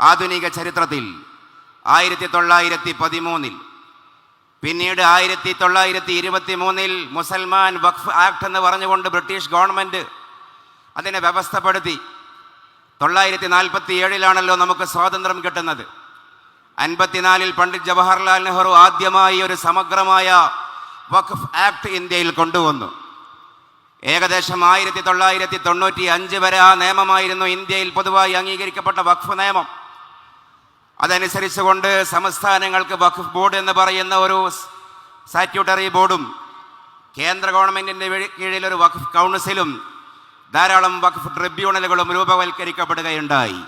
ആധുനിക ചരിത്രത്തിൽ ആയിരത്തി തൊള്ളായിരത്തി പതിമൂന്നിൽ പിന്നീട് ആയിരത്തി തൊള്ളായിരത്തി ഇരുപത്തി മൂന്നിൽ മുസൽമാൻ വഖഫ് ആക്ട് എന്ന് പറഞ്ഞുകൊണ്ട് ബ്രിട്ടീഷ് ഗവൺമെന്റ് അതിനെ വ്യവസ്ഥപ്പെടുത്തി. തൊള്ളായിരത്തി നാൽപ്പത്തി ഏഴിലാണല്ലോ നമുക്ക് സ്വാതന്ത്ര്യം കിട്ടുന്നത്. അൻപത്തിനാലിൽ പണ്ഡിറ്റ് ജവഹർലാൽ നെഹ്റു ആദ്യമായി ഒരു സമഗ്രമായ വഖഫ് ആക്ട് ഇന്ത്യയിൽ കൊണ്ടുവന്നു. ഏകദേശം ആയിരത്തി തൊള്ളായിരത്തി തൊണ്ണൂറ്റി അഞ്ച് വരെ ആ നിയമമായിരുന്നു ഇന്ത്യയിൽ പൊതുവായി അംഗീകരിക്കപ്പെട്ട വഖഫ് നിയമം. അതനുസരിച്ചുകൊണ്ട് സംസ്ഥാനങ്ങൾക്ക് വഖഫ് ബോർഡ് എന്ന് പറയുന്ന ഒരു സാറ്റ്യൂട്ടറി ബോർഡും കേന്ദ്ര ഗവൺമെന്റിന്റെ കീഴിൽ ഒരു വഖഫ് കൗൺസിലും ധാരാളം വഖഫ് ട്രിബ്യൂണലുകളും രൂപവൽക്കരിക്കപ്പെടുകയുണ്ടായി.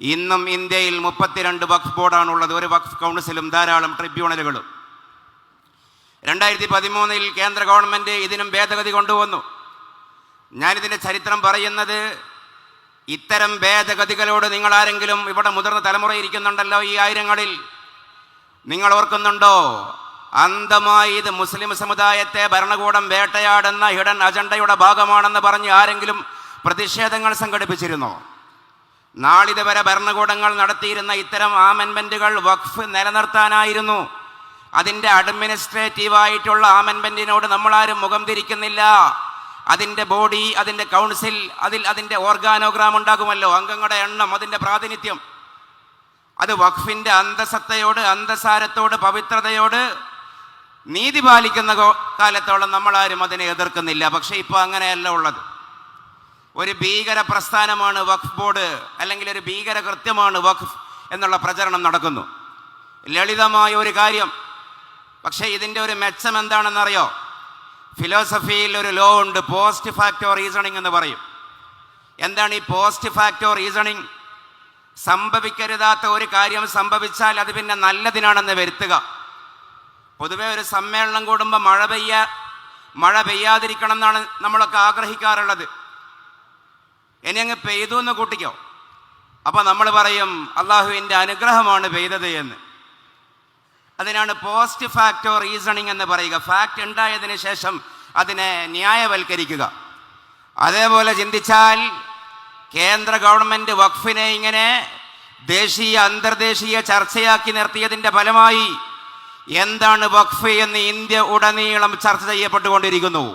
ഇന്നും ഇന്ത്യയിൽ മുപ്പത്തിരണ്ട് വഖഫ് ബോർഡാണുള്ളത്. ഒരു വഖഫ് കൗൺസിലും ധാരാളം ട്രിബ്യൂണലുകളും. രണ്ടായിരത്തി പതിമൂന്നിൽ കേന്ദ്ര ഗവൺമെന്റ് ഇതിനും ഭേദഗതി കൊണ്ടുവന്നു. ഞാനിതിന്റെ ചരിത്രം പറയുന്നത് ഇത്തരം ഭേദഗതികളോട് നിങ്ങൾ ആരെങ്കിലും ഇവിടെ മുതിർന്ന തലമുറ ഇരിക്കുന്നുണ്ടല്ലോ ഈ ആയിരങ്ങളിൽ? നിങ്ങൾ ഓർക്കുന്നുണ്ടോ? അന്ധമായി ഇത് മുസ്ലിം സമുദായത്തെ ഭരണകൂടം വേട്ടയാടുന്ന ഹിഡൻ അജണ്ടയുടെ ഭാഗമാണെന്ന് പറഞ്ഞ് ആരെങ്കിലും പ്രതിഷേധങ്ങൾ സംഘടിപ്പിച്ചിരുന്നോ? നാളിതുവരെ ഭരണകൂടങ്ങൾ നടത്തിയിരുന്ന ഇത്തരം ആമെൻമെന്റുകൾ വഖഫ് നിലനിർത്താനായിരുന്നു. അതിന്റെ അഡ്മിനിസ്ട്രേറ്റീവായിട്ടുള്ള ആമെൻമെന്റിനോട് നമ്മളാരും മുഖം തിരിക്കുന്നില്ല. അതിന്റെ ബോഡി അതിന്റെ കൗൺസിൽ അതിൽ അതിന്റെ ഓർഗാനോഗ്രാം ഉണ്ടാകുമല്ലോ. അംഗങ്ങളുടെ എണ്ണം അതിന്റെ പ്രാതിനിധ്യം. അത് വഖഫിന്റെ അന്തസത്തയോട് അന്തസാരത്തോട് പവിത്രതയോട് നീതി പാലിക്കുന്ന കാലത്തോളം നമ്മളാരും അതിനെ എതിർക്കുന്നില്ല. പക്ഷേ ഇപ്പോൾ അങ്ങനെയല്ല ഉള്ളത്. ഒരു ഭീകര പ്രസ്ഥാനമാണ് വഖഫ് ബോർഡ് അല്ലെങ്കിൽ ഒരു ഭീകര കൃത്യമാണ് വഖഫ് എന്നുള്ള പ്രചരണം നടക്കുന്നു. ലളിതമായ ഒരു കാര്യം. പക്ഷേ ഇതിന്റെ ഒരു മെച്ചം എന്താണെന്നറിയോ? ഫിലോസഫിയിൽ ഒരു ലോ ഉണ്ട് പോസ്റ്റ് ഫാക്ടോ റീസണിങ് എന്ന് പറയും. എന്താണ് ഈ പോസ്റ്റ് ഫാക്ടോ റീസണിങ് സംഭവിക്കരുതാത്ത ഒരു കാര്യം സംഭവിച്ചാൽ അത് പിന്നെ നല്ലതിനാണെന്ന് വരുത്തുക. പൊതുവെ ഒരു സമ്മേളനം കൂടുമ്പോൾ മഴ പെയ്യാ മഴ പെയ്യാതിരിക്കണം എന്നാണ് നമ്മളൊക്കെ ആഗ്രഹിക്കാറുള്ളത്. ഇനി അങ്ങ് പെയ്തു എന്ന് കൂട്ടിക്കോ. അപ്പോൾ നമ്മൾ പറയും അള്ളാഹുവിന്റെ അനുഗ്രഹമാണ് പെയ്തത് എന്ന്. അതിനാണ് പോസ്റ്റ് ഫാക്ടോ റീസണിങ് എന്ന് പറയുക. ഫാക്റ്റ് ഉണ്ടായതിനു ശേഷം അതിനെ ന്യായവൽക്കരിക്കുക. അതേപോലെ ചിന്തിച്ചാൽ കേന്ദ്ര ഗവൺമെന്റ് വഖഫിനെ ഇങ്ങനെ ദേശീയ അന്തർദേശീയ ചർച്ചയാക്കി നിർത്തിയതിന്റെ ഫലമായി എന്താണ് വഖഫ് എന്ന് ഇന്ത്യ ഉടനീളം ചർച്ച ചെയ്യപ്പെട്ടുകൊണ്ടിരിക്കുന്നു.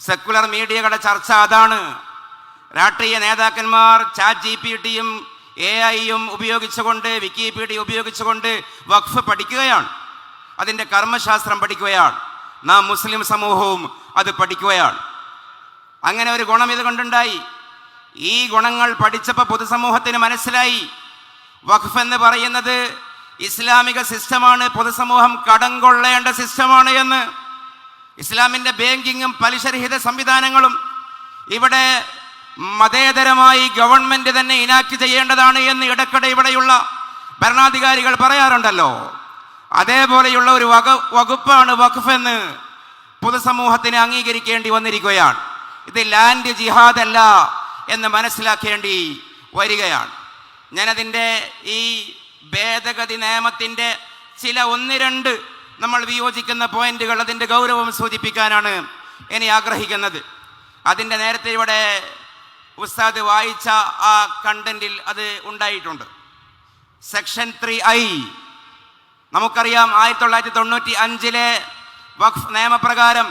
സെക്കുലർ മീഡിയകളുടെ ചർച്ച അതാണ്. രാഷ്ട്രീയ നേതാക്കന്മാർ ചാറ്റ് ജി പി ടിയും എ ഐയും ഉപയോഗിച്ചുകൊണ്ട് വിക്കിപീഡിയ ഉപയോഗിച്ചുകൊണ്ട് വഖഫ് പഠിക്കുകയാണ്. അതിന്റെ കർമ്മശാസ്ത്രം പഠിക്കുകയാണ്. നാം മുസ്ലിം സമൂഹവും അത് പഠിക്കുകയാണ്. അങ്ങനെ ഒരു ഗുണം ഇത് കൊണ്ടുണ്ടായി ഈ ഗുണങ്ങൾ പഠിച്ചപ്പോൾ പൊതുസമൂഹത്തിന് മനസ്സിലായി. വഖഫ് എന്ന് പറയുന്നത് ഇസ്ലാമിക സിസ്റ്റമാണ് പൊതുസമൂഹം കടം കൊള്ളേണ്ട സിസ്റ്റമാണ് എന്ന്. ഇസ്ലാമിന്റെ ബാങ്കിങ്ങും പലിശരഹിത സംവിധാനങ്ങളും ഇവിടെ മതേതരമായി ഗവൺമെന്റ് തന്നെ ഇനാക്ട് ചെയ്യേണ്ടതാണ് എന്ന് ഇടയ്ക്കിടെ ഇവിടെയുള്ള ഭരണാധികാരികൾ പറയാറുണ്ടല്ലോ. അതേപോലെയുള്ള ഒരു വക വകുപ്പാണ് വഖഫ് എന്ന് പൊതുസമൂഹത്തിന് അംഗീകരിക്കേണ്ടി വന്നിരിക്കുകയാണ്. ഇത് ലാൻഡ് ജിഹാദ് അല്ല എന്ന് മനസ്സിലാക്കേണ്ടി വരികയാണ്. ഞാനതിന്റെ ഈ ഭേദഗതി നിയമത്തിന്റെ ചില ഒന്ന് രണ്ട് നമ്മൾ വിയോജിക്കുന്ന പോയിന്റുകൾ അതിന്റെ ഗൗരവം സൂചിപ്പിക്കാനാണ് ഇനി ആഗ്രഹിക്കുന്നത്. അതിന്റെ നേരത്തെ ഇവിടെ ഉസ്താദ് വായിച്ച ആ കണ്ടന്റിൽ അത് ഉണ്ടായിട്ടുണ്ട്. സെക്ഷൻ ത്രീ ഐ നമുക്കറിയാം ആയിരത്തി തൊള്ളായിരത്തി തൊണ്ണൂറ്റി അഞ്ചിലെ വഖഫ് നിയമപ്രകാരം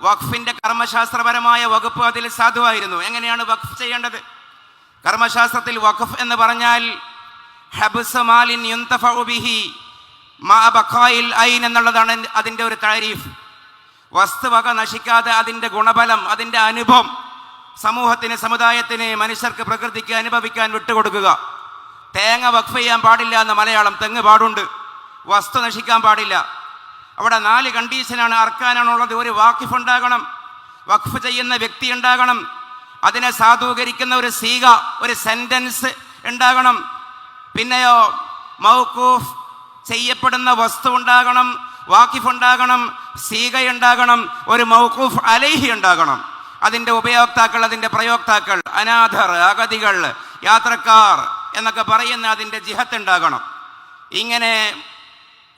വഖഫിന്റെ കർമ്മശാസ്ത്രപരമായ വകുപ്പ് അതിൽ സാധുവായിരുന്നു. എങ്ങനെയാണ് വഖഫ് ചെയ്യേണ്ടത്? കർമ്മശാസ്ത്രത്തിൽ വഖഫ് എന്ന് പറഞ്ഞാൽ ഹബ്സ് മാലിൻ മാ ബഖായിൽ ഐൻ എന്നുള്ളതാണ് അതിന്റെ ഒരു താരീഫ്. വസ്തുവക നശിക്കാതെ അതിന്റെ ഗുണഫലം അതിന്റെ അനുഭവം സമൂഹത്തിന് സമുദായത്തിന് മനുഷ്യർക്ക് പ്രകൃതിക്ക് അനുഭവിക്കാൻ വിട്ടുകൊടുക്കുക. തേങ്ങ വഖഫ് ചെയ്യാൻ പാടില്ല എന്ന മലയാളം തെങ്ങ് പാടുണ്ട്. വസ്തു നശിക്കാൻ പാടില്ല. അവിടെ നാല് കണ്ടീഷനാണ്. അർക്കാനാണുള്ളത്. ഒരു വാക്കിഫ് ഉണ്ടാകണം വഖഫ് ചെയ്യുന്ന വ്യക്തി ഉണ്ടാകണം. അതിനെ സാധൂകരിക്കുന്ന ഒരു സീക ഒരു സെന്റൻസ് ഉണ്ടാകണം. പിന്നെയോ മൗക്കൂഫ് ചെയ്യപ്പെടുന്ന വസ്തു ഉണ്ടാകണം വാക്കിഫ് ഉണ്ടാകണം സീക ഉണ്ടാകണം ഒരു മൗക്കൂഫ് അലൈഹി ഉണ്ടാകണം. അതിന്റെ ഉപയോക്താക്കൾ അതിന്റെ പ്രയോക്താക്കൾ അനാഥർ അഗതികൾ യാത്രക്കാർ എന്നൊക്കെ പറയുന്ന അതിന്റെ ജിഹത്ത് ഉണ്ടാകണം. ഇങ്ങനെ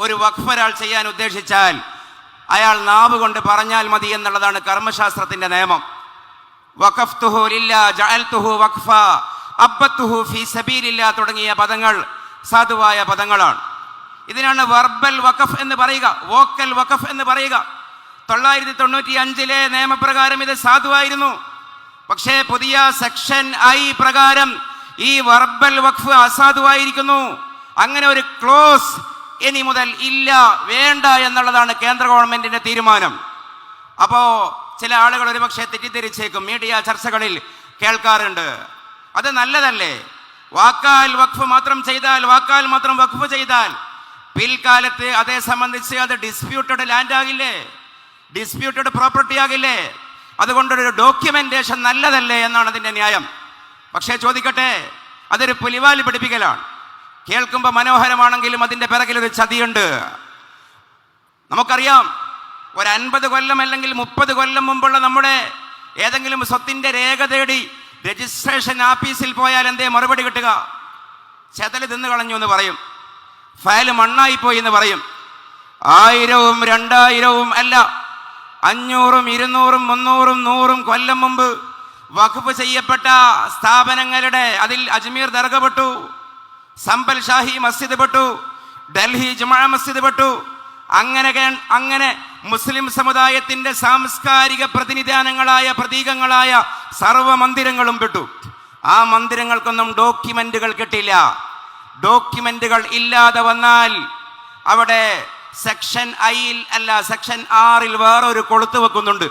ഒരു വഖഫ് ഒരാൾ ചെയ്യാൻ ഉദ്ദേശിച്ചാൽ അയാൾ നാവ് കൊണ്ട് പറഞ്ഞാൽ മതി എന്നുള്ളതാണ് കർമ്മശാസ്ത്രത്തിന്റെ നിയമം. വഖഫ്തുഹു ലില്ലാ ജഅൽതുഹു വഖഫ അബ്ബത്തുഹു ഫി സബീലില്ല തുടങ്ങിയ പദങ്ങൾ സാധുവായ പദങ്ങളാണ്. ഇതിനാണ് വെർബൽ വഖഫ് എന്ന് പറയുക വോക്കൽ വഖഫ് എന്ന് പറയുക. തൊള്ളായിരത്തി തൊണ്ണൂറ്റി അഞ്ചിലെ നിയമപ്രകാരം ഇത് സാധുവായിരുന്നു. പക്ഷേ പുതിയ സെക്ഷൻ ഐ പ്രകാരം ഈ വർബൽ വഖഫ് അസാധുവായിരിക്കുന്നു. അങ്ങനെ ഒരു ക്ലോസ് ഇനി മുതൽ ഇല്ല വേണ്ട എന്നുള്ളതാണ് കേന്ദ്ര ഗവൺമെന്റിന്റെ തീരുമാനം. അപ്പോ ചില ആളുകൾ ഒരുപക്ഷെ തെറ്റിദ്ധരിച്ചേക്കും. മീഡിയ ചർച്ചകളിൽ കേൾക്കാറുണ്ട്. അത് നല്ലതല്ലേ? വാക്കാൽ വഖഫ് മാത്രം ചെയ്താൽ വാക്കാൽ മാത്രം വഖഫ് ചെയ്താൽ പിൽക്കാലത്ത് അതേ സംബന്ധിച്ച് അത് ഡിസ്പ്യൂട്ടഡ് ലാൻഡ് ആകില്ലേ ഡിസ്പ്യൂട്ടഡ് പ്രോപ്പർട്ടി ആകില്ലേ? അതുകൊണ്ടൊരു ഡോക്യുമെന്റേഷൻ നല്ലതല്ലേ എന്നാണ് അതിന്റെ ന്യായം. പക്ഷേ ചോദിക്കട്ടെ അതൊരു പുലിവാലി പിടിപ്പിക്കലാണ്. കേൾക്കുമ്പോൾ മനോഹരമാണെങ്കിലും പിറകിൽ ഒരു ചതിയുണ്ട്. നമുക്കറിയാം ഒരു അൻപത് കൊല്ലം അല്ലെങ്കിൽ മുപ്പത് കൊല്ലം മുമ്പുള്ള നമ്മുടെ ഏതെങ്കിലും സ്വത്തിന്റെ രേഖ തേടി രജിസ്ട്രേഷൻ ആഫീസിൽ പോയാൽ എന്തേ മറുപടി കിട്ടുക? ചെതൽ തിന്നു കളഞ്ഞു എന്ന് പറയും. ഫയൽ മണ്ണായിപ്പോയി എന്ന് പറയും. ആയിരവും രണ്ടായിരവും അല്ല അഞ്ഞൂറും ഇരുന്നൂറും മുന്നൂറും നൂറും കൊല്ലം മുമ്പ് വഖഫ് ചെയ്യപ്പെട്ട സ്ഥാപനങ്ങളുടെ അതിൽ അജ്മീർ ദർഗ പെട്ടു സമ്പൽ ഷാഹി മസ്ജിദ് പെട്ടു ഡൽഹി ജുമാ മസ്ജിദ് പെട്ടു. അങ്ങനെ അങ്ങനെ മുസ്ലിം സമുദായത്തിന്റെ സാംസ്കാരിക പ്രതിനിധാനങ്ങളായ പ്രതീകങ്ങളായ സർവ മന്ദിരങ്ങളും പെട്ടു. ആ മന്ദിരങ്ങൾക്കൊന്നും ഡോക്യുമെന്റുകൾ കിട്ടില്ല. ഡോക്യുമെന്റുകൾ ഇല്ലാതെ വന്നാൽ അവിടെ സെക്ഷൻ ഐയിൽ അല്ല സെക്ഷൻ ആറിൽ വേറൊരു കൊളുത്ത് വെക്കുന്നുണ്ട്.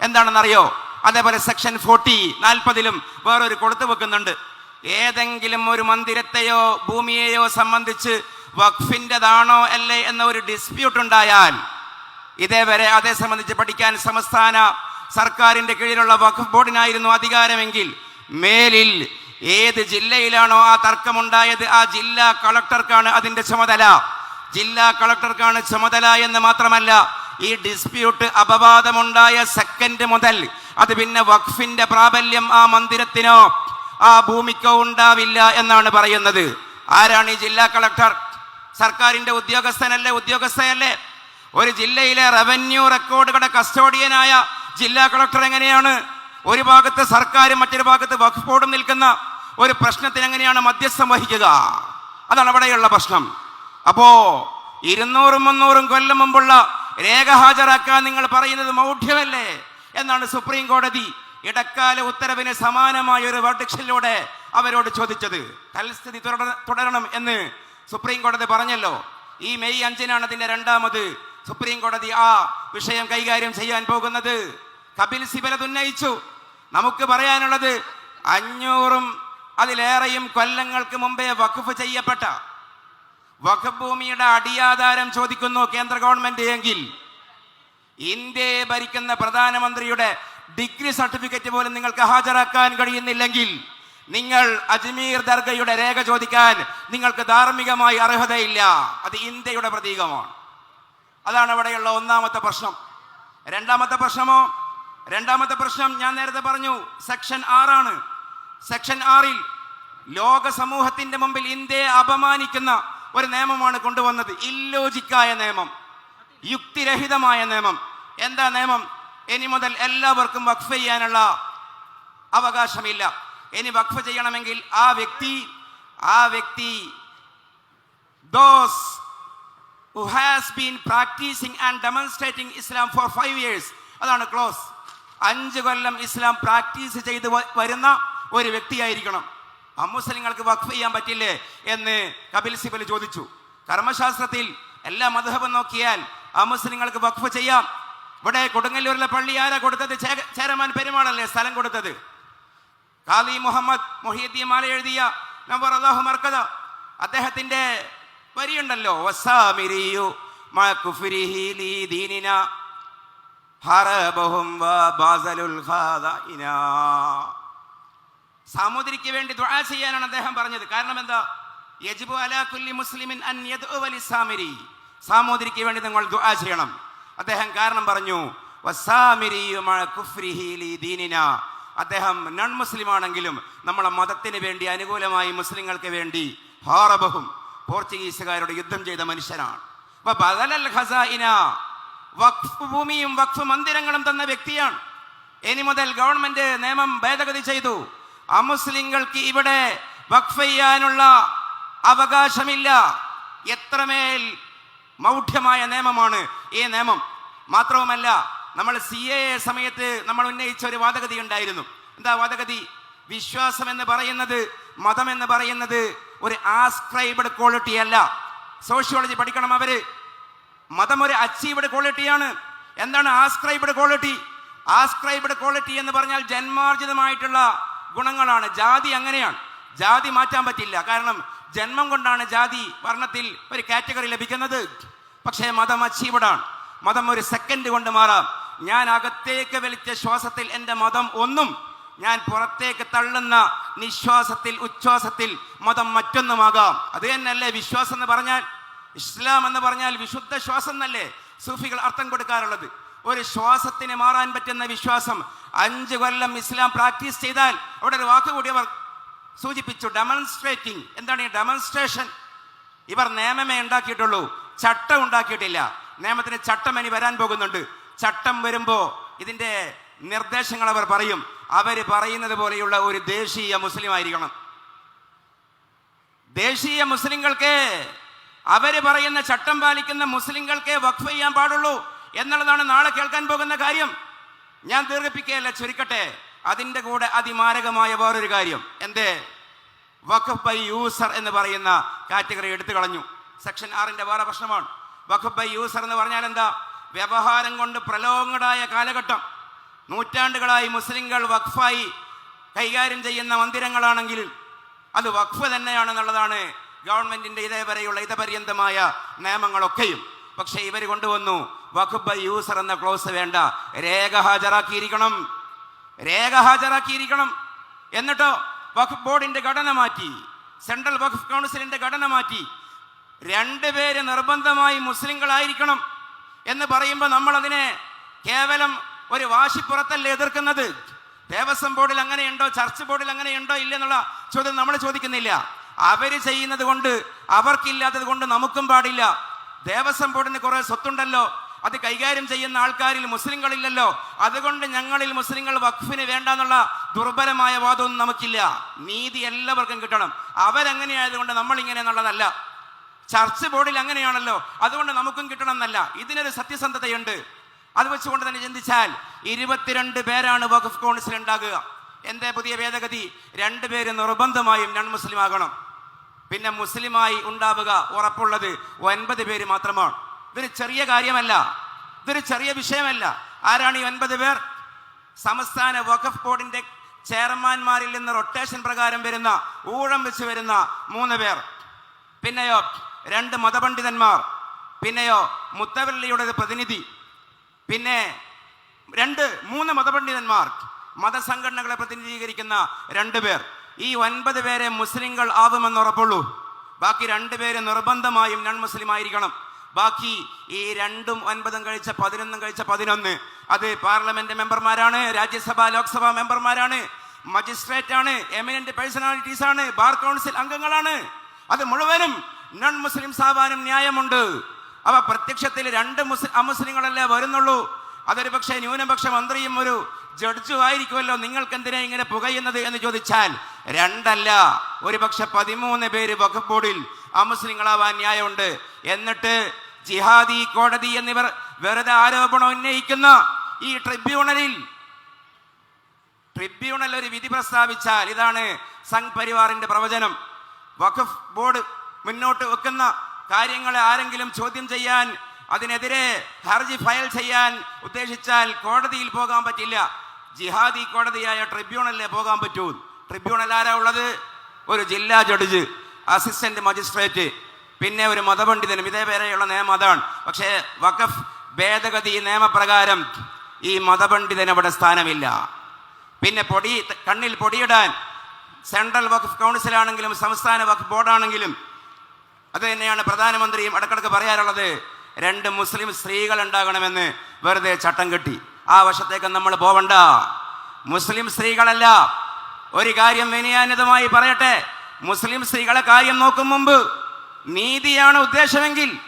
എന്താണെന്നറിയോ? അതേപോലെ സെക്ഷൻ ഫോർട്ടി നാൽപ്പതിലും വേറൊരു കൊളുത്ത് വെക്കുന്നുണ്ട്. ഏതെങ്കിലും ഒരു മന്ദിരത്തെയോ ഭൂമിയെയോ സംബന്ധിച്ച് വഖഫിന്റെതാണോ അല്ലേ എന്ന ഒരു ഡിസ്പ്യൂട്ട് ഉണ്ടായാൽ ഇതേവരെ അതേ സംബന്ധിച്ച് പഠിക്കാൻ സംസ്ഥാന സർക്കാരിന്റെ കീഴിലുള്ള വഖഫ് ബോർഡിനായിരുന്നു അധികാരമെങ്കിൽ മേലിൽ ഏത് ജില്ലയിലാണോ ആ തർക്കമുണ്ടായത് ആ ജില്ലാ കളക്ടർക്കാണ് അതിന്റെ ചുമതല. ജില്ലാ കളക്ടർക്കാണ് ചുമതല എന്ന് മാത്രമല്ല ഈ ഡിസ്പ്യൂട്ട് അപവാദമുണ്ടായ സെക്കൻഡ് മുതൽ അത് പിന്നെ വഖഫിന്റെ പ്രാബല്യം ആ മന്ദിരത്തിനോ ആ ഭൂമിക്കോ ഉണ്ടാവില്ല എന്നാണ് പറയുന്നത്. ആരാണ് ഈ ജില്ലാ കളക്ടർ? സർക്കാരിന്റെ ഉദ്യോഗസ്ഥനല്ലേ? ഉദ്യോഗസ്ഥയല്ലേ? ഒരു ജില്ലയിലെ റവന്യൂ റെക്കോർഡുകളുടെ കസ്റ്റോഡിയനായ ജില്ലാ കളക്ടർ എങ്ങനെയാണ്? ഒരു ഭാഗത്ത് സർക്കാരും മറ്റൊരു ഭാഗത്ത് വഖഫ് ബോർഡും നിൽക്കുന്ന ഒരു പ്രശ്നത്തിന് എങ്ങനെയാണ് മധ്യസ്ഥം വഹിക്കുക? അതാണ് അവിടെയുള്ള പ്രശ്നം. അപ്പോ ഇരുന്നൂറും മുന്നൂറും കൊല്ലം മുമ്പുള്ള രേഖ ഹാജരാക്കാൻ നിങ്ങൾ പറയുന്നത് മൗഢ്യമല്ലേ? എന്നാണ് സുപ്രീം കോടതി ഇടക്കാല ഉത്തരവിന് സമാനമായ ഒരു വർഡിക്ഷനിലൂടെ അവരോട് ചോദിച്ചത്. തൽസ്ഥിതി തുടരണം എന്ന് സുപ്രീം കോടതി പറഞ്ഞല്ലോ. ഈ മെയ് അഞ്ചിനാണ് അതിന്റെ രണ്ടാമത് സുപ്രീം കോടതി ആ വിഷയം കൈകാര്യം ചെയ്യാൻ പോകുന്നത്. കപിൽ സിബലത് ഉന്നയിച്ചു. നമുക്ക് പറയാനുള്ളത് അഞ്ഞൂറും അതിലേറെയും കൊല്ലങ്ങൾക്ക് മുമ്പേ വഖഫ് ചെയ്യപ്പെട്ട വഖഫ് ഭൂമിയുടെ അടിയാധാരം ചോദിക്കുന്നു കേന്ദ്ര ഗവൺമെന്റ് എങ്കിൽ ഇന്ത്യയെ ഭരിക്കുന്ന പ്രധാനമന്ത്രിയുടെ ഡിഗ്രി സർട്ടിഫിക്കറ്റ് പോലും നിങ്ങൾക്ക് ഹാജരാക്കാൻ കഴിയുന്നില്ലെങ്കിൽ നിങ്ങൾ അജ്മീർ ദർഗയുടെ രേഖ ചോദിക്കാൻ നിങ്ങൾക്ക് ധാർമ്മികമായി അർഹതയില്ല. അത് ഇന്ത്യയുടെ പ്രതീകമാണ്. അതാണ് അവിടെയുള്ള ഒന്നാമത്തെ പ്രശ്നം. രണ്ടാമത്തെ പ്രശ്നമോ? രണ്ടാമത്തെ പ്രശ്നം ഞാൻ നേരത്തെ പറഞ്ഞു സെക്ഷൻ ആറാണ്. സെക്ഷൻ ആറിൽ ലോക സമൂഹത്തിന്റെ മുമ്പിൽ ഇന്ത്യയെ അപമാനിക്കുന്ന ഒരു നിയമമാണ് കൊണ്ടുവന്നത്. ഇല്ലോജിക്കായ നിയമം. യുക്തിരഹിതമായ നിയമം. എന്താ നിയമം? ഇനി മുതൽ എല്ലാവർക്കും വഖഫ് ചെയ്യാനുള്ള അവകാശമില്ല. ഇനി വഖഫ് ചെയ്യണമെങ്കിൽ ആ വ്യക്തി ആ വ്യക്തി those who has been practicing and demonstrating Islam for five years അതാണ് ക്ലോസ് അഞ്ച് കൊല്ലം ഇസ്ലാം പ്രാക്ടീസ് ചെയ്ത് വരുന്ന ഒരു വ്യക്തിയായിരിക്കണം. അമുസ്ലിങ്ങൾക്ക് വഖഫ് ചെയ്യാൻ പറ്റില്ലേ എന്ന് കപിൽ സിബൽ ചോദിച്ചു. കർമ്മശാസ്ത്രത്തിൽ എല്ലാ മധുഹബും നോക്കിയാൽ അമുസ്ലിങ്ങൾക്ക് വഖഫ് ചെയ്യാം. ഇവിടെ കൊടുങ്ങല്ലൂരിലെ പള്ളി ആരാ കൊടുത്തത്? ചേരമാൻ പെരുമാളല്ലേ സ്ഥലം കൊടുത്തത്? കാലി മുഹമ്മദ് മൊഹീദ്ദീൻ മാല എഴുതിയ നവർ അള്ളാഹു മർക്കത അദ്ദേഹത്തിന്റെ വരിയുണ്ടല്ലോ ഹറബഹും വബാസലുൽ ഖാദഇന. സാമൂതിരിക്ക് വേണ്ടി ദുആ ചെയ്യാനാണ് അദ്ദേഹം പറഞ്ഞത്. കാരണം എന്താ? യജിബു അലാ കുല്ലി മുസ്ലിമിൻ അൻ യദ്ഉ ലിസാമിരി സാമൂതിരിക്ക് വേണ്ടി നിങ്ങൾ ദുആ ചെയ്യണം. അദ്ദേഹം കാരണം പറഞ്ഞു അദ്ദേഹം നോൺ മുസ്ലിം ആണെങ്കിലും നമ്മളെ മതത്തിന് വേണ്ടി അനുകൂലമായി മുസ്ലിങ്ങൾക്ക് വേണ്ടി ഹാറബഹും പോർച്ചുഗീസുകാരോട് യുദ്ധം ചെയ്ത മനുഷ്യനാണ്. വഖഫ് ഭൂമിയും വഖഫ് മന്ദിരങ്ങളും തന്ന വ്യക്തിയാണ്. ഇനി മുതൽ ഗവൺമെന്റ് നിയമം ഭേദഗതി ചെയ്തു. അമുസ്ലിങ്ങൾക്ക് ഇവിടെ വഖഫ് ചെയ്യാനുള്ള അവകാശമില്ല. എത്രമേൽ മൗഢ്യമായ നിയമമാണ് ഈ നിയമം. മാത്രവുമല്ല നമ്മൾ സി എ സമയത്ത് നമ്മൾ ഉന്നയിച്ച ഒരു വാദഗതി ഉണ്ടായിരുന്നു. എന്താ വാദഗതി? വിശ്വാസം എന്ന് പറയുന്നത് മതം എന്ന് പറയുന്നത് ഒരു ആസ്ക്രൈബഡ് ക്വാളിറ്റി അല്ല. സോഷ്യോളജി പഠിക്കണം അവർ. മതം ഒരു അച്ചീവ്ഡ് ക്വാളിറ്റിയാണ് എന്താണ് ആസ്ക്രൈബഡ് ക്വാളിറ്റി ആസ്ക്രൈബഡ് ക്വാളിറ്റി എന്ന് പറഞ്ഞാൽ ജന്മാർജിതമായിട്ടുള്ള ഗുണങ്ങളാണ്. ജാതി അങ്ങനെയാണ്. ജാതി മാറ്റാൻ പറ്റില്ല. കാരണം ജന്മം കൊണ്ടാണ് ജാതി വർണത്തിൽ ഒരു കാറ്റഗറി ലഭിക്കുന്നത്. പക്ഷേ മതം അച്ചീവഡാണ് മതം ഒരു സെക്കൻഡ് കൊണ്ട് മാറാം. ഞാൻ അകത്തേക്ക് വലിച്ച ശ്വാസത്തിൽ എന്റെ മതം ഒന്നും ഞാൻ പുറത്തേക്ക് തള്ളുന്ന നിശ്വാസത്തിൽ ഉച്ഛ്വാസത്തിൽ മതം മറ്റൊന്നുമാകാം. അത് തന്നെയല്ലേ വിശ്വാസം എന്ന് പറഞ്ഞാൽ? ഇസ്ലാം എന്ന് പറഞ്ഞാൽ വിശുദ്ധ ശ്വാസം എന്നല്ലേ? സൂഫികൾ അർത്ഥം കൊടുക്കാറുള്ളത്. ഒരു ശ്വാസത്തിന് മാറാൻ പറ്റുന്ന വിശ്വാസം അഞ്ച് കൊല്ലം ഇസ്ലാം പ്രാക്ടീസ് ചെയ്താൽ അവിടെ ഒരു വാക്ക് കൂടി അവർ സൂചിപ്പിച്ചു ഡെമോൺസ്ട്രേറ്റിംഗ് എന്താണ് ഈ ഡെമോൺസ്ട്രേഷൻ ഇവർ നിയമമേ ഉണ്ടാക്കിയിട്ടുള്ളൂ ചട്ടം ഉണ്ടാക്കിയിട്ടില്ല. നിയമത്തിന് ചട്ടം ഇനി വരാൻ പോകുന്നുണ്ട്. ചട്ടം വരുമ്പോ ഇതിന്റെ നിർദ്ദേശങ്ങൾ അവർ പറയും. അവർ പറയുന്നത് പോലെയുള്ള ഒരു ദേശീയ മുസ്ലിം ആയിരിക്കണം. ദേശീയ മുസ്ലിങ്ങൾക്ക് അവർ പറയുന്ന ചട്ടം പാലിക്കുന്ന മുസ്ലിങ്ങൾക്ക് വഖഫ് ചെയ്യാൻ പാടുള്ളൂ. എന്നുള്ളതാണ് നാളെ കേൾക്കാൻ പോകുന്ന കാര്യം. ഞാൻ ദീർഘിപ്പിക്കുകയല്ല ചുരുക്കട്ടെ. അതിന്റെ കൂടെ അതിമാരകമായ വേറൊരു കാര്യം. എന്തേ? വഖഫ് ബൈ യൂസർ എന്ന് പറയുന്ന കാറ്റഗറി എടുത്തു കളഞ്ഞു. സെക്ഷൻ ആറിന്റെ വേറെ പ്രശ്നമാണ്. വഖഫ് ബൈ യൂസർ എന്ന് പറഞ്ഞാൽ എന്താ? വ്യവഹാരം കൊണ്ട് പ്രലോഭങ്ങളായ കാലഘട്ടം. നൂറ്റാണ്ടുകളായി മുസ്ലിങ്ങൾ വഖഫായി കൈകാര്യം ചെയ്യുന്ന മന്ദിരങ്ങളാണെങ്കിൽ അത് വഖഫ് തന്നെയാണെന്നുള്ളതാണ് ഗവൺമെന്റിന്റെ ഇതേവരെയുള്ള ഇതപര്യന്തമായ നിയമങ്ങളൊക്കെയും. പക്ഷേ ഇവർ കൊണ്ടുവന്നു വഖഫ് ബൈ യൂസർ എന്ന ക്ലോസ് വേണ്ട. രേഖ ഹാജരാക്കിയിരിക്കണം. രേഖ ഹാജരാക്കിയിരിക്കണം. എന്നിട്ടോ വഖഫ് ബോർഡിന്റെ ഘടന മാറ്റി. സെൻട്രൽ വഖഫ് കൗൺസിലിന്റെ ഘടന മാറ്റി. രണ്ടുപേര് നിർബന്ധമായി മുസ്ലിങ്ങളായിരിക്കണം എന്ന് പറയുമ്പോൾ നമ്മൾ അതിനെ കേവലം ഒരു വാശിപ്പുറത്തല്ല എതിർക്കുന്നത്? ദേവസ്വം ബോർഡിൽ അങ്ങനെയുണ്ടോ? ചർച്ച് ബോർഡിൽ അങ്ങനെയുണ്ടോ? ഇല്ലെന്നുള്ള ചോദ്യം നമ്മൾ ചോദിക്കുന്നില്ല. അവർ ചെയ്യുന്നത് കൊണ്ട് അവർക്കില്ലാത്തത് കൊണ്ട് നമുക്കും പാടില്ല. ദേവസ്വം ബോർഡിന് കുറെ സ്വത്തുണ്ടല്ലോ. അത് കൈകാര്യം ചെയ്യുന്ന ആൾക്കാരിൽ മുസ്ലിങ്ങളില്ലല്ലോ. അതുകൊണ്ട് ഞങ്ങളിൽ മുസ്ലിങ്ങൾ വഖഫിന് വേണ്ട എന്നുള്ള ദുർബലമായ വാദമൊന്നും നമുക്കില്ല. നീതി എല്ലാവർക്കും കിട്ടണം. അവരങ്ങനെയായതുകൊണ്ട് നമ്മൾ ഇങ്ങനെ എന്നുള്ളതല്ല ചർച്ച് ബോർഡിൽ അങ്ങനെയാണല്ലോ. അതുകൊണ്ട് നമുക്കും കിട്ടണം എന്നല്ല ഇതിനൊരു സത്യസന്ധതയുണ്ട്. അത് വെച്ചുകൊണ്ട് തന്നെ ചിന്തിച്ചാൽ ഇരുപത്തിരണ്ട് പേരാണ് വഖഫ് കൗൺസിൽ ഉണ്ടാകുക എന്തേ പുതിയ ഭേദഗതി? രണ്ടുപേര് നിർബന്ധമായും നൺ മുസ്ലിം ആകണം. പിന്നെ മുസ്ലിമായി ഉണ്ടാവുക ഉറപ്പുള്ളത് ഒൻപത് പേര് മാത്രമാണ്. ഇതൊരു ചെറിയ കാര്യമല്ല. ഇതൊരു ചെറിയ വിഷയമല്ല. ആരാണ് ഈ ഒൻപത് പേർ? സംസ്ഥാന വഖഫ് ബോർഡിന്റെ ചെയർമാൻമാരിൽ നിന്ന് റൊട്ടേഷൻ പ്രകാരം വരുന്ന ഊഴം വെച്ച് വരുന്ന മൂന്ന് പേർ. പിന്നെയോ രണ്ട് മതപണ്ഡിതന്മാർ. പിന്നെയോ മുത്തവള്ളിയുടെ പ്രതിനിധി. പിന്നെ രണ്ട് മൂന്ന് മതപണ്ഡിതന്മാർ. മതസംഘടനകളെ പ്രതിനിധീകരിക്കുന്ന രണ്ട് പേർ. ഈ ഒൻപത് പേരെ മുസ്ലിങ്ങൾ ആവുമെന്ന് ഉറപ്പുള്ളൂ. ബാക്കി രണ്ട് പേര് നിർബന്ധമായും നൺ മുസ്ലിം ആയിരിക്കണം. ബാക്കി ഈ രണ്ടും ഒൻപതും കഴിച്ച പതിനൊന്നും കഴിച്ച പതിനൊന്ന് അത് പാർലമെന്റ് മെമ്പർമാരാണ് രാജ്യസഭ ലോക്സഭ മെമ്പർമാരാണ് മജിസ്ട്രേറ്റ് ആണ് എമിനന്റ് പേഴ്സണാലിറ്റീസ് ആണ് ബാർ കൗൺസിൽ അംഗങ്ങളാണ്. അത് മുഴുവനും നോൺ മുസ്ലിം ആവാനും ന്യായമുണ്ട്. അവ പ്രത്യക്ഷത്തിൽ രണ്ട് മുസ്ലിം അമുസ്ലിങ്ങളല്ലേ വരുന്നുള്ളൂ. അതൊരു പക്ഷേ ന്യൂനപക്ഷ മന്ത്രിയും ഒരു ജഡ്ജു ആയിരിക്കുമല്ലോ. നിങ്ങൾക്ക് എന്തിനാ ഇങ്ങനെ പുകയുന്നത് എന്ന് ചോദിച്ചാൽ രണ്ടല്ല. ഒരു പക്ഷെ പതിമൂന്ന് പേര് വഖഫ് ബോർഡിൽ അമുസ്ലിങ്ങളാവാൻ ന്യായമുണ്ട്. എന്നിട്ട് ജിഹാദി കോടതി എന്നിവർ വെറുതെ ആരോപണം ഉന്നയിക്കുന്ന. ഈ ട്രിബ്യൂണലിൽ ട്രിബ്യൂണൽ ഒരു വിധി പ്രസ്താവിച്ചാൽ ഇതാണ് സംഘ് പരിവാറിന്റെ പ്രവചനം. വഖഫ് ബോർഡ് മുന്നോട്ട് വെക്കുന്ന കാര്യങ്ങളെ ആരെങ്കിലും ചോദ്യം ചെയ്യാൻ അതിനെതിരെ ഹർജി ഫയൽ ചെയ്യാൻ ഉദ്ദേശിച്ചാൽ കോടതിയിൽ പോകാൻ പറ്റില്ല. ജിഹാദി കോടതിയായ ട്രിബ്യൂണലിലെ പോകാൻ പറ്റൂ. ട്രിബ്യൂണൽ ആരാ ഉള്ളത്? ഒരു ജില്ലാ ജഡ്ജ് അസിസ്റ്റന്റ് മജിസ്ട്രേറ്റ്. പിന്നെ ഒരു മതപണ്ഡിതനും ഇതേ പേരെയുള്ള അതാണ്. പക്ഷേ വഖഫ് ഭേദഗതി നിയമപ്രകാരം ഈ മതപണ്ഡിതന് അവിടെ സ്ഥാനമില്ല. പിന്നെ പൊടി കണ്ണിൽ പൊടിയിടാൻ സെൻട്രൽ വഖഫ് കൗൺസിലാണെങ്കിലും സംസ്ഥാന വഖഫ് ബോർഡാണെങ്കിലും അത് തന്നെയാണ് പ്രധാനമന്ത്രിയും ഇടക്കിടക്ക് പറയാറുള്ളത്. രണ്ട് മുസ്ലിം സ്ത്രീകൾ ഉണ്ടാകണമെന്ന് വെറുതെ ചട്ടം കെട്ടി. ആ വശത്തേക്ക് നമ്മൾ പോവണ്ട. മുസ്ലിം സ്ത്രീകളല്ല. ഒരു കാര്യം വിനയാനിതമായി പറയട്ടെ. മുസ്ലിം സ്ത്രീകളെ കാര്യം നോക്കും മുമ്പ് നീതിയാണ് ഉദ്ദേശമെങ്കിൽ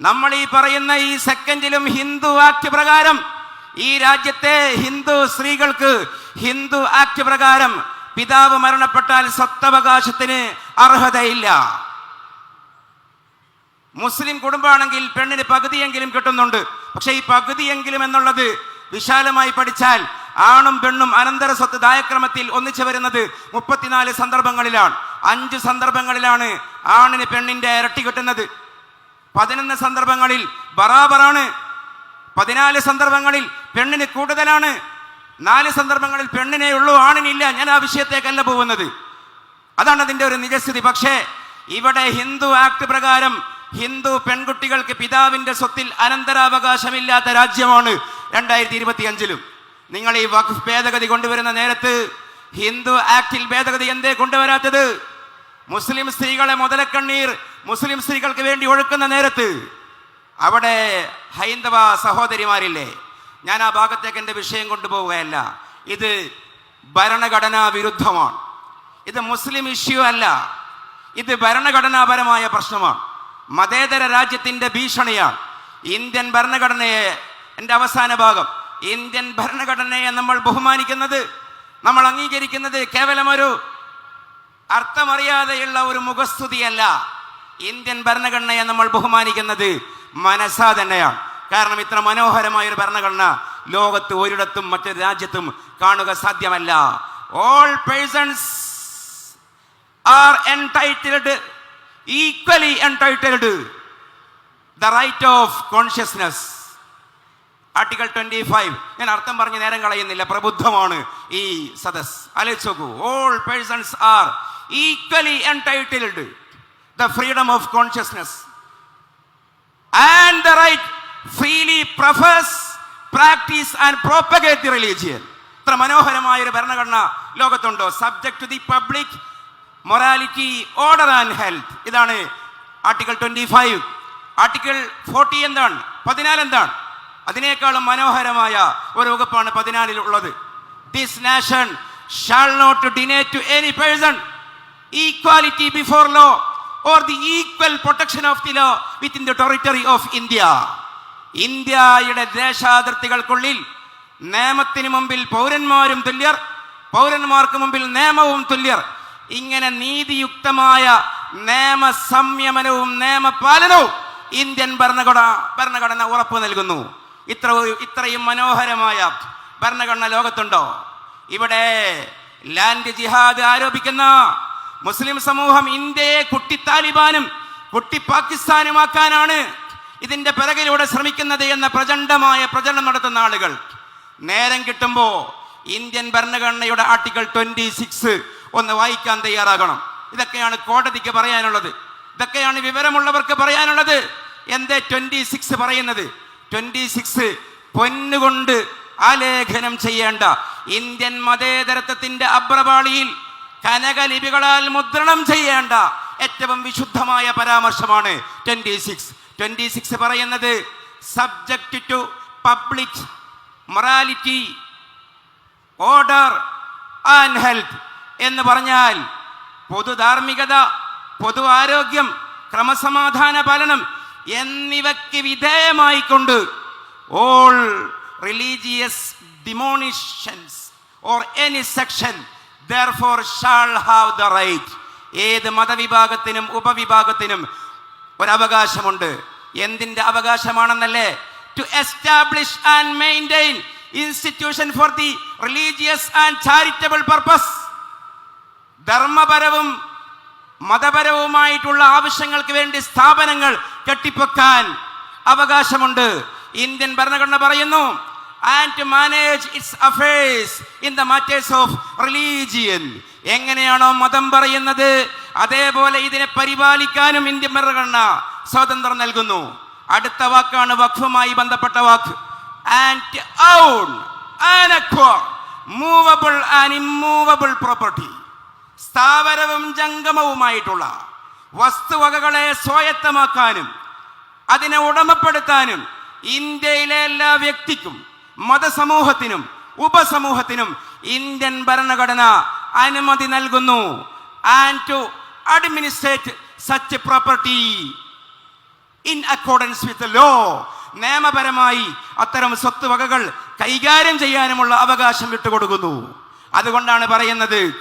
നമ്മൾ ഈ പറയുന്ന ഈ സെക്കൻഡിലും ഹിന്ദു ആക്ട് പ്രകാരം ഈ രാജ്യത്തെ ഹിന്ദു സ്ത്രീകൾക്ക് ഹിന്ദു ആക്ട് പ്രകാരം പിതാവ് മരണപ്പെട്ടാൽ സ്വത്തവകാശത്തിന് അർഹതയില്ല. മുസ്ലിം കുടുംബമാണെങ്കിൽ പെണ്ണിന് പകുതിയെങ്കിലും കിട്ടുന്നുണ്ട്. പക്ഷേ ഈ പകുതിയെങ്കിലും എന്നുള്ളത് വിശാലമായി പഠിച്ചാൽ ആണും പെണ്ണും അനന്തര സ്വത്ത് ദായക്രമത്തിൽ ഒന്നിച്ചു വരുന്നത് മുപ്പത്തിനാല് സന്ദർഭങ്ങളിലാണ്. അഞ്ച് സന്ദർഭങ്ങളിലാണ് ആണിന് പെണ്ണിന്റെ ഇരട്ടി കിട്ടുന്നത്. പതിനൊന്ന് സന്ദർഭങ്ങളിൽ ബറാബറാണ്. പതിനാല് സന്ദർഭങ്ങളിൽ പെണ്ണിന് കൂടുതലാണ്. നാല് സന്ദർഭങ്ങളിൽ പെണ്ണിനെ ഉള്ളൂ ആണിനില്ല. ഞാൻ ആ വിഷയത്തേക്കല്ല പോകുന്നത്. അതാണ് അതിന്റെ ഒരു നിജസ്ഥിതി. പക്ഷേ ഇവിടെ ഹിന്ദു ആക്ട് പ്രകാരം ഹിന്ദു പെൺകുട്ടികൾക്ക് പിതാവിന്റെ സ്വത്തിൽ അനന്തരാവകാശമില്ലാത്ത രാജ്യമാണ് രണ്ടായിരത്തി ഇരുപത്തി അഞ്ചിലും നിങ്ങൾ ഈ വഖഫ് ഭേദഗതി കൊണ്ടുവരുന്ന നേരത്ത് ഹിന്ദു ആക്ടിൽ ഭേദഗതി എന്തേ കൊണ്ടുവരാത്തത്? മുസ്ലിം സ്ത്രീകളെ മുതലക്കണ്ണീർ മുസ്ലിം സ്ത്രീകൾക്ക് വേണ്ടി ഒഴുക്കുന്ന നേരത്ത് അവിടെ ഹൈന്ദവ സഹോദരിമാരില്ലേ ഞാൻ ആ ഭാഗത്തേക്ക് എന്റെ വിഷയം കൊണ്ടുപോവുകയല്ല. ഇത് ഭരണഘടനാ വിരുദ്ധമാണ്. ഇത് മുസ്ലിം ഇഷ്യൂ അല്ല. ഇത് ഭരണഘടനാപരമായ പ്രശ്നമാണ്. മതേതര രാജ്യത്തിന്റെ ഭീഷണിയാണ്. ഇന്ത്യൻ ഭരണഘടനയെ എന്റെ അവസാന ഭാഗം ഇന്ത്യൻ ഭരണഘടനയെ നമ്മൾ ബഹുമാനിക്കുന്നത് നമ്മൾ അംഗീകരിക്കുന്നത് കേവലം ഒരു അർത്ഥമറിയാതെയുള്ള ഒരു മുഖസ്തുതിയല്ല ഇന്ത്യൻ ഭരണഘടനയെ നമ്മൾ ബഹുമാനിക്കുന്നത് മനസ്സാ തന്നെയാണ്. കാരണം ഇത്ര മനോഹരമായ ഒരു ഭരണഘടന ലോകത്ത് ഒരിടത്തും മറ്റൊരു രാജ്യത്തും കാണുക സാധ്യമല്ല. All persons are entitled equally entitled the right of consciousness article twenty five ഞാൻ അർത്ഥം പറഞ്ഞ് നേരം കളയുന്നില്ല. പ്രബുദ്ധമാണ് ഈ സദസ് ആലോചിച്ച് നോക്കൂ. All persons are equally entitled the freedom of consciousness and the right freely profess practise and propagate the religion ഇത്ര മനോഹരമായ ഒരു ഭരണഘടന ലോകത്തുണ്ടോ? Subject to the public morality order and health ഇതാണ് article twenty five article forty എന്താണ്? പതിനാല് എന്താണ്? അതിനേക്കാളും മനോഹരമായ ഒരു വകുപ്പാണ് പതിനാലിൽ ഉള്ളത്. This nation shall not deny to any person equality before law or the equal protection of the law within the territory of India ഇന്ത്യയുടെ ദേശാതിർത്തികൾക്കുള്ളിൽ നിയമത്തിന് മുമ്പിൽ പൗരന്മാരും തുല്യർ പൗരന്മാർക്ക് മുമ്പിൽ നിയമവും തുല്യർ. ഇങ്ങനെ നീതിയുക്തമായ നിയമ സംയമനവും നിയമപാലനവും ഇന്ത്യൻ ഭരണഘടന ഭരണഘടന ഉറപ്പു നൽകുന്നു. ഇത്ര ഇത്രയും മനോഹരമായ ഭരണഘടന ലോകത്തുണ്ടോ? ഇവിടെ ലാൻഡ് ജിഹാദ് ആരോപിക്കുന്ന മുസ്ലിം സമൂഹം ഇന്ത്യയെ കുട്ടി താലിബാനും കുട്ടി പാകിസ്ഥാനുമാക്കാനാണ് ഇതിന്റെ പിറകിലൂടെ ശ്രമിക്കുന്നത് എന്ന പ്രചണ്ഡമായ പ്രചരണം നടത്തുന്ന ആളുകൾ. നേരം കിട്ടുമ്പോൾ ഇന്ത്യൻ ഭരണഘടനയുടെ ആർട്ടിക്കിൾ ട്വന്റി സിക്സ് ഒന്ന് വായിക്കാൻ തയ്യാറാകണം. ഇതൊക്കെയാണ് കോടതിക്ക് പറയാനുള്ളത്. ഇതൊക്കെയാണ് വിവരമുള്ളവർക്ക് പറയാനുള്ളത്. എന്തേ ട്വന്റി സിക്സ് പറയുന്നത്? ട്വന്റി സിക്സ് പൊന്നുകൊണ്ട് ആലേഖനം ചെയ്യേണ്ട ഇന്ത്യൻ മതേതരത്വത്തിന്റെ അബ്രപാളിയിൽ കനകലിപികളാൽ മുദ്രണം ചെയ്യേണ്ട ഏറ്റവും വിശുദ്ധമായ പരാമർശമാണ് ട്വന്റി സിക്സ്. ട്വന്റി സിക്സ് പറയുന്നത് subject to public morality order and health എന്ന് പറഞ്ഞാൽ പൊതു ധാർമ്മികത പൊതു ആരോഗ്യം ക്രമസമാധാന പാലനം എന്നിവയ്ക്ക് വിധേയമായിക്കൊണ്ട് all religious denominations or any section shall have the right ഏത് മതവിഭാഗത്തിനും ഉപവിഭാഗത്തിനും ഒരവകാശമുണ്ട്. എന്തിന്റെ അവകാശമാണെന്നല്ലേ? To establish and maintain institution for the religious and charitable purpose ധർമ്മപരവും മതപരവുമായിട്ടുള്ള ആവശ്യങ്ങൾക്ക് വേണ്ടി സ്ഥാപനങ്ങൾ കെട്ടിപ്പൊക്കാൻ അവകാശമുണ്ട്. ഇന്ത്യൻ ഭരണഘടന പറയുന്നു and to manage its affairs in the matters of religion എങ്ങനെയാണോ മതം പറയുന്നത്? അതേപോലെ ഇതിനെ പരിപാലിക്കാനും ഇന്ത്യൻ ഭരണഘടന സ്വാതന്ത്ര്യം നൽകുന്നു. അടുത്ത വാക്കാണ് വഖഫുമായി ബന്ധപ്പെട്ട വാക്ക്. And own movable and immovable property സ്ഥാവരവും ജംഗമവുമായിട്ടുള്ള വസ്തുവകകളെ സ്വായത്തമാക്കാനും അതിനെ ഉടമപ്പെടുത്താനും ഇന്ത്യയിലെ എല്ലാ വ്യക്തിക്കും മതസമൂഹത്തിനും ഉപസമൂഹത്തിനും ഇന്ത്യൻ ഭരണഘടന അനുമതി നൽകുന്നു. And to administer such property in accordance with law നിയമപരമായി അത്തരം സ്വത്ത് വകകൾ കൈകാര്യം ചെയ്യാനുമുള്ള അവകാശം വിട്ടുകൊടുക്കുന്നു. അതുകൊണ്ടാണ് പറയുന്നത്